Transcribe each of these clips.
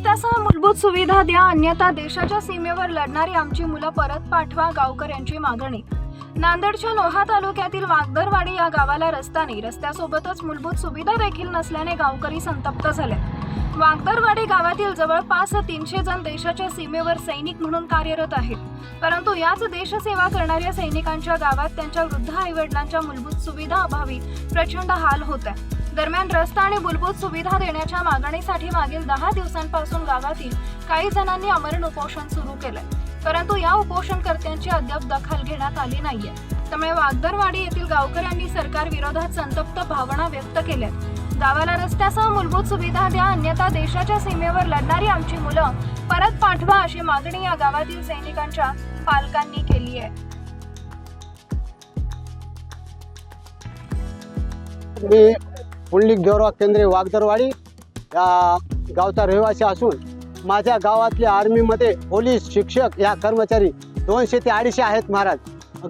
रस्त्यासह मूलभूत सुविधा द्या अन्यथा देशाच्या सीमेवर लढणारी आमची मुलं परत पाठवा गावकऱ्यांची मागणी. नांदेडच्या लोहा तालुक्यातील वागदरवाडी या गावाला रस्ता नाही. रस्त्यासोबतच मूलभूत सुविधा देखील नसल्याने गावकरी संतप्त झाले वागदरवाडी गावातील जवळपास तीनशे जण देशाच्या सीमेवर सैनिक म्हणून कार्यरत आहेत. परंतु याच देशसेवा करणाऱ्या सैनिकांच्या गावात त्यांच्या वृद्ध आईवडिलांच्या मूलभूत सुविधा अभावी प्रचंड हाल होत आहे. दरम्यान रस्ता आणि मूलभूत सुविधा देण्याच्या मागणीसाठी मागील दहा दिवसांपासून गावातील काही जणांनी अमरण उपोषण सुरू केलंय. परंतु या उपोषणकर्त्यांची अद्याप दखल घेण्यात आली नाहीये. त्यामुळे वागदरवाडी येथील गावकऱ्यांनी सरकार विरोधात संतप्त भावना व्यक्त केल्यात. गावाला रस्त्यासह मूलभूत सुविधा द्या अन्यथा देशाच्या सीमेवर लढणारी आमची मुलं परत पाठवा अशी मागणी या गावातील सैनिकांच्या पालकांनी केली आहे. मी पुंडलिक देवराव केंद्रे वागदरवाडी या गावचा रहिवासी असून माझ्या गावातल्या आर्मीमध्ये पोलीस शिक्षक या कर्मचारी दोनशे ते अडीचशे आहेत महाराज.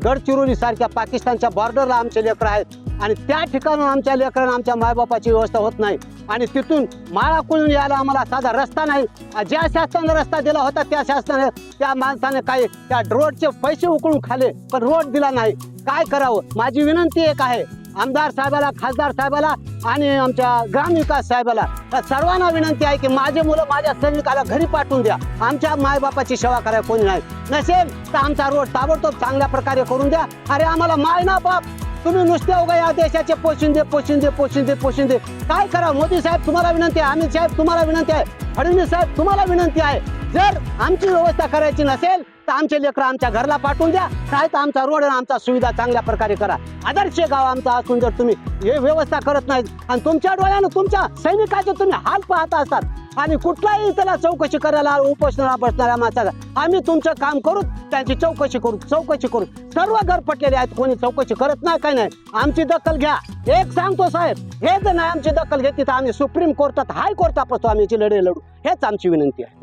गडचिरोलीसारख्या पाकिस्तानच्या बॉर्डरला आमचे लेकरं आहेत आणि त्या ठिकाणून आमच्या लेकरांना आमच्या मायबापाची व्यवस्था होत नाही. आणि तिथून माळाकुळून यायला आम्हाला साधा रस्ता नाही. ज्या शासनाने रस्ता दिला होता त्या शासनाने त्या माणसाने काही त्या रोडचे पैसे उकळून खाले पण रोड दिला नाही. काय करावं? माझी विनंती एक आहे. आमदार साहेबाला खासदार साहेबाला आणि आमच्या ग्रामविकास साहेबाला. तर सर्वांना विनंती आहे की माझे मुलं माझ्या सैनिकाला घरी पाठवून द्या. आमच्या मायबापाची सेवा करायला कोणी नाही. नसेल तर आमचा रोड ताबडतोब चांगल्या प्रकारे करून द्या. अरे आम्हाला माय ना बाप तुम्ही नुसते उगा या देशाचे पोशिंदे पोशिंदे पोशिंदे पोशिंदे. काय करा? मोदी साहेब तुम्हाला विनंती आहे अमित साहेब तुम्हाला विनंती आहे फडणवीस साहेब तुम्हाला विनंती आहे. जर आमची व्यवस्था करायची नसेल तर आमचे लेकरं आमच्या घरला पाठवून द्या नाही तर आमचा रोड आणि आमचा सुविधा चांगल्या प्रकारे करा. आदर्श गाव आमचा असून जर तुम्ही हे व्यवस्था करत नाही आणि तुमच्या डोळ्यानं तुमच्या सैनिकाचे तुम्ही हाल पाहत असतात आणि कुठलाही त्याला चौकशी करायला उपोषणाला बसणाऱ्या माणसाला आम्ही तुमचं काम करू त्यांची चौकशी करू चौकशी करू. सर्व घर पटलेले आहेत कोणी चौकशी करत नाही काय नाही. आमची दखल घ्या. एक सांगतो साहेब हे जर नाही आमची दखल घेतली तर आम्ही सुप्रीम कोर्टात हाय कोर्टापासून आम्ही लढे लढू. हेच आमची विनंती आहे.